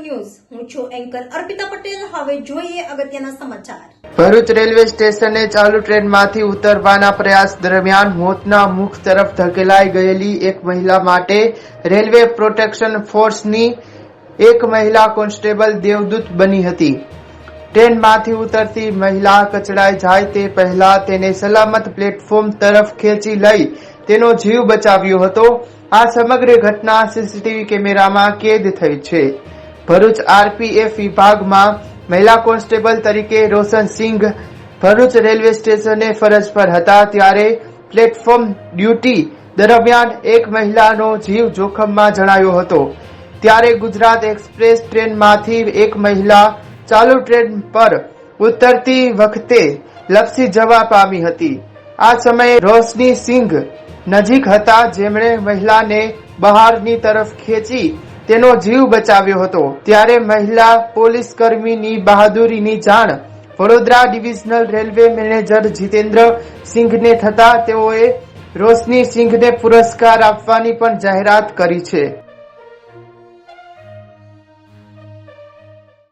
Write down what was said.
News. હું છું anchor Arpita Patel. હવે જોઈએ અગત્યના સમાચાર. ભરૂચ રેલવે સ્ટેશને ચાલુ ટ્રેનમાંથી ઉતરવાના પ્રયાસ દરમિયાન મોતના મુખ તરફ ધકેલાઈ ગયેલી એક મહિલા માટે રેલવે પ્રોટેક્શન ફોર્સની એક મહિલા કોન્સ્ટેબલ દેવદૂત બની હતી. ટ્રેનમાંથી ઉતરતી મહિલા કચડાઈ જાય તે પહેલા તેને સલામત પ્લેટફોર્મ તરફ ખેંચી લઈ તેનો જીવ બચાવ્યો હતો. આ સમગ્ર ઘટના સીસીટીવી કેમેરામાં કેદ થઈ છે. ભરૂચ આરપીએફ વિભાગમાં મહિલા કોન્સ્ટેબલ તરીકે રોશન સિંઘ ભરૂચ રેલવે સ્ટેશને ફરજ પર હતા ત્યારે પ્લેટફોર્મ ડ્યુટી દરમિયાન એક મહિલાનો જીવ જોખમમાં જણાયો હતો. ત્યારે ગુજરાત એક્સપ્રેસ ટ્રેનમાંથી એક મહિલા ચાલુ ટ્રેન પર ઉતરતી વખતે લપસી જવા પામી હતી. આ સમયે રોશની સિંઘ નજીક હતા જેમણે મહિલાને બહારની તરફ ખેંચી તેનો જીવ બચાવ્યો હતો. ત્યારે મહિલા પોલીસ કર્મીની બહાદુરીની જાણ Vadodara divisional railway manager Jitendra સિંઘને થતા તેઓએ રોશની સિંઘને પુરસ્કાર આપવાની પણ જાહેરાત કરી છે.